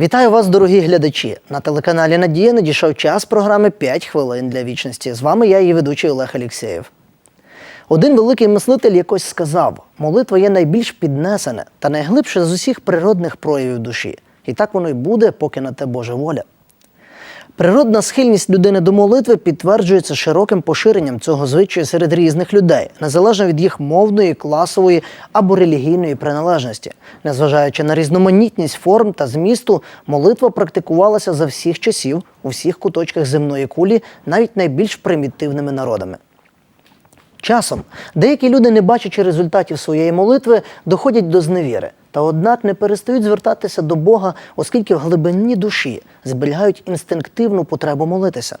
Вітаю вас, дорогі глядачі! На телеканалі Надія надійшов час програми «5 хвилин для вічності. З вами я, її ведучий Олег Алєксєєв. Один великий мислитель якось сказав: молитва є найбільш піднесене та найглибше з усіх природних проявів душі. І так воно й буде, поки на те Божа воля. Природна схильність людини до молитви підтверджується широким поширенням цього звичаю серед різних людей, незалежно від їх мовної, класової або релігійної приналежності. Незважаючи на різноманітність форм та змісту, молитва практикувалася за всіх часів у всіх куточках земної кулі, навіть найбільш примітивними народами. Часом деякі люди, не бачачи результатів своєї молитви, доходять до зневіри, та однак не перестають звертатися до Бога, оскільки в глибині душі зберігають інстинктивну потребу молитися.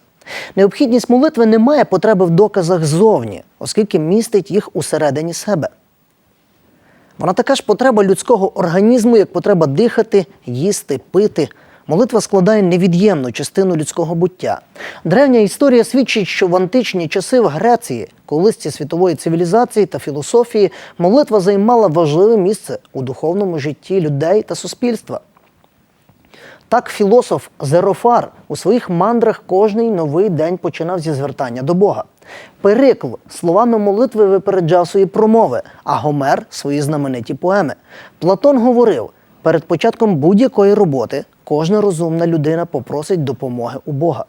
Необхідність молитви не має потреби в доказах ззовні, оскільки містить їх усередині себе. Вона така ж потреба людського організму, як потреба дихати, їсти, пити. Молитва складає невід'ємну частину людського буття. Древня історія свідчить, що в античні часи в Греції, колисці світової цивілізації та філософії, молитва займала важливе місце у духовному житті людей та суспільства. Так філософ Зерофар у своїх мандрах кожний новий день починав зі звертання до Бога. Перикл словами молитви випереджав свої промови, а Гомер свої знамениті поеми. Платон говорив: перед початком будь-якої роботи кожна розумна людина попросить допомоги у Бога.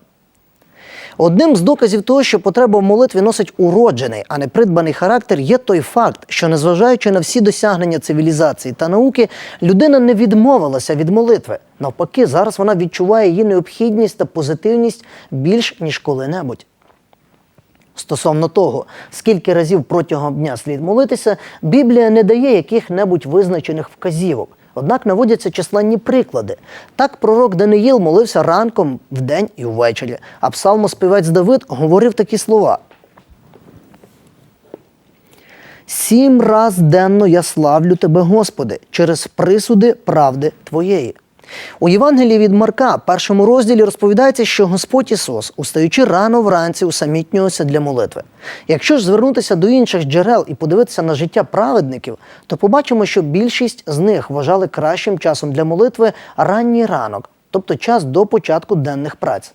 Одним з доказів того, що потреба в молитві носить уроджений, а не придбаний характер, є той факт, що незважаючи на всі досягнення цивілізації та науки, людина не відмовилася від молитви. Навпаки, зараз вона відчуває її необхідність та позитивність більш ніж коли-небудь. Стосовно того, скільки разів протягом дня слід молитися, Біблія не дає яких-небудь визначених вказівок. Однак наводяться численні приклади. Так пророк Даниїл молився ранком, вдень і ввечері, а псалмоспівець Давид говорив такі слова. Сім раз денно я славлю тебе, Господи, через присуди правди Твоєї. У Євангелії від Марка, першому розділі, розповідається, що Господь Ісус, устаючи рано вранці, усамітнювався для молитви. Якщо ж звернутися до інших джерел і подивитися на життя праведників, то побачимо, що більшість з них вважали кращим часом для молитви ранній ранок, тобто час до початку денних праць.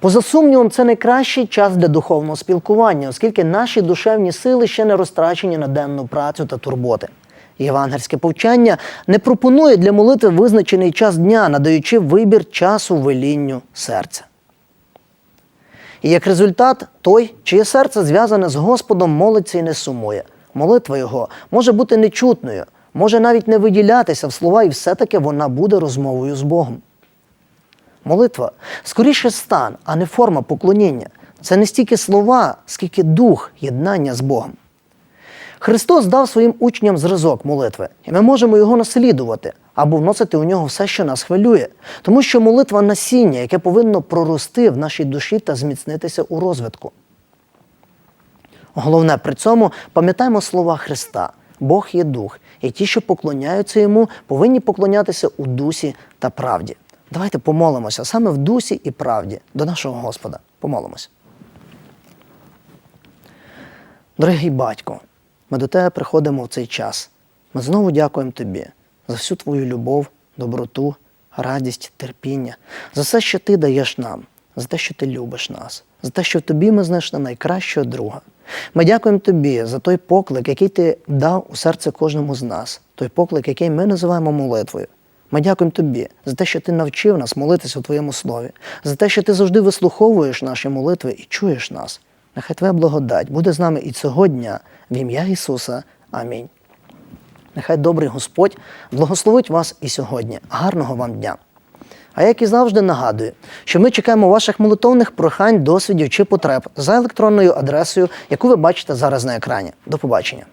Поза сумнівом, це найкращий час для духовного спілкування, оскільки наші душевні сили ще не розтрачені на денну працю та турботи. Євангельське повчання не пропонує для молитви визначений час дня, надаючи вибір часу велінню серця. І як результат, той, чиє серце зв'язане з Господом, молиться і не сумує. Молитва його може бути нечутною, може навіть не виділятися в слова, і все-таки вона буде розмовою з Богом. Молитва скоріше стан, а не форма поклоніння. Це не стільки слова, скільки дух єднання з Богом. Христос дав своїм учням зразок молитви, і ми можемо його наслідувати або вносити у нього все, що нас хвилює, тому що молитва насіння, яке повинно прорости в нашій душі та зміцнитися у розвитку. Головне при цьому пам'ятаємо слова Христа: Бог є дух, і ті, що поклоняються йому, повинні поклонятися у дусі та правді. Давайте помолимося саме в дусі і правді до нашого Господа. Помолимося. Дорогий батько, ми до тебе приходимо в цей час. Ми знову дякуємо тобі за всю твою любов, доброту, радість, терпіння, за все, що ти даєш нам, за те, що ти любиш нас, за те, що в тобі ми знайшли найкращого друга. Ми дякуємо тобі за той поклик, який ти дав у серце кожному з нас, той поклик, який ми називаємо молитвою. Ми дякуємо тобі за те, що ти навчив нас молитися у твоєму слові, за те, що ти завжди вислуховуєш наші молитви і чуєш нас. Нехай Твоя благодать буде з нами і цього дня, в ім'я Ісуса. Амінь. Нехай добрий Господь благословить вас і сьогодні. Гарного вам дня! А як і завжди нагадую, що ми чекаємо ваших молитовних прохань, досвідів чи потреб за електронною адресою, яку ви бачите зараз на екрані. До побачення.